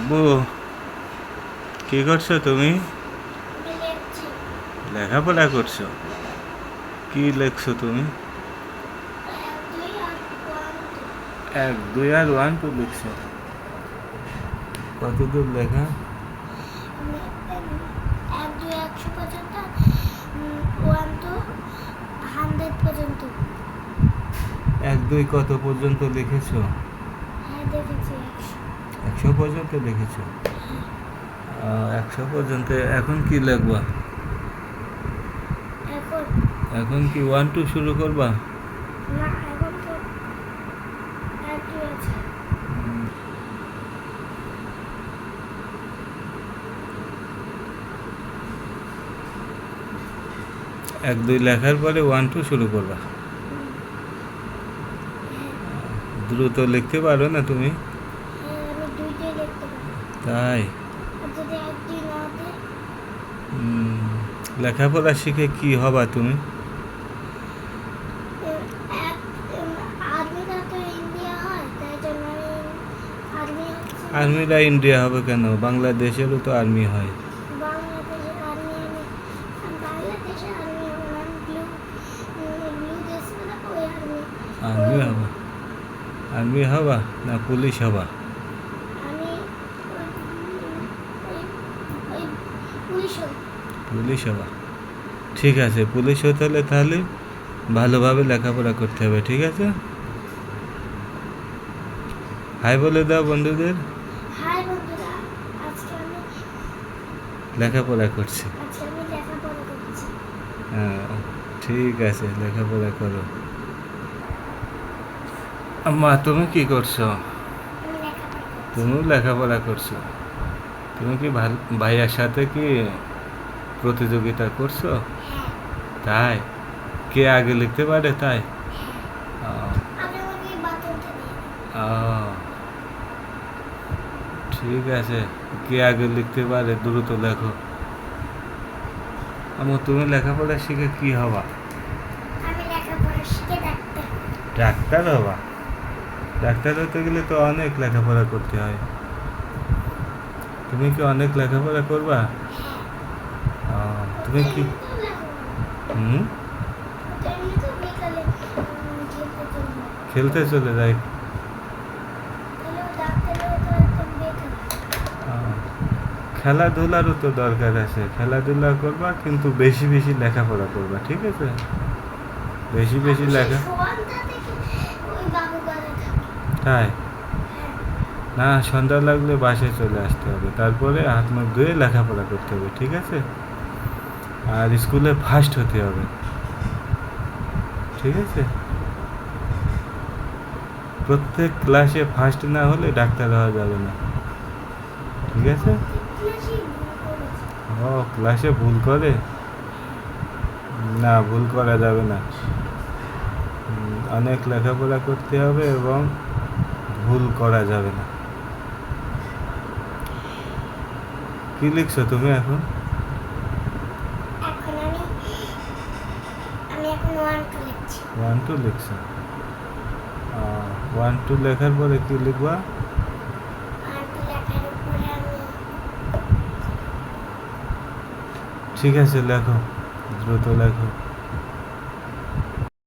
আব্বু কি করছ তুমি? লেখাপড়া করছ? কি লেখছো তুমি? এক দুই আর ওয়ান টু লিখছো। কত দূর লেখা? এক দুই কত পর্যন্ত লিখেছো? হ্যাঁ দেখেছি একশো পর্যন্ত আহ, একশো পর্যন্ত। এখন কি লিখবা এখন। কি ওয়ান টু শুরু করবা? এক দুই লেখার পরে ওয়ান টু শুরু করবা। দ্রুত লিখতে পারো না তুমি হ্যাঁ আমি দুইটাই দেখতে পারি তাই? লেখাপড়া শিখে কি হবা তুমি? আর্মিরা ইন্ডিয়া হবে কেন? বাংলাদেশেরও তো আর্মি হয়। আর্মি হবা? আর্মি হবা না পুলিশ হবা আমি ওই ওই পুলিশ হই। পুলিশ হবা ঠিক আছে পুলিশ হতে হলে তাহলে ভালোভাবে লেখাপড়া করতে হবে ঠিক আছে? হাই বলে দাও বন্ধুদের। লেখাপড়া করছি। হ্যাঁ ঠিক আছে লেখাপড়া করো। মা তুমি কি করছ? তুমিও লেখাপড়া করছ। তুমি কি ভালো ভাইয়ার সাথে কি প্রতিযোগিতা করছ? তাই? কে আগে লিখতে পারে তাই? আমি ঠিক আছে। কে আগে লিখতে পারে দ্রুত লেখো। আমার তুমি লেখাপড়া শিখে কি হবা? আমি ডাক্তার হবা? ডাক্তার হতে গেলে তো অনেক লেখাপড়া করতে হয়। তুমি কি অনেক লেখাপড়া করবা? তুমি কি? হুম? খেলতে চলে যায়। খেলাধুলারও তো দরকার আছে। খেলাধুলা করবা, কিন্তু বেশি বেশি লেখাপড়া করবা, ঠিক আছে? বেশি বেশি লেখা তাই? না, সন্ধ্যা লাগলে বাসায় চলে আসতে হবে। তারপরে হাত মুখ ধুয়ে লেখাপড়া করতে হবে, ঠিক আছে? আর স্কুলে ফার্স্ট হতে হবে। ঠিক আছে? প্রত্যেক ক্লাসে ফার্স্ট না হলে ডাক্তার হওয়া যাবে না। ঠিক আছে? ও ক্লাসে ভুল করে? না, ভুল করা যাবে না। অনেক লেখাপড়া করতে হবে এবং ভুল করা যাবে না। কি লিখছো তুমি এখন আমি আমি এখন ওয়ান টু লিখছি ওয়ান টু লিখছো ওয়ান টু লেখার পরে কি লিখবা ওয়ান টু লেখার উপরে আমি ঠিক আছে লেখো দ্রুত লেখো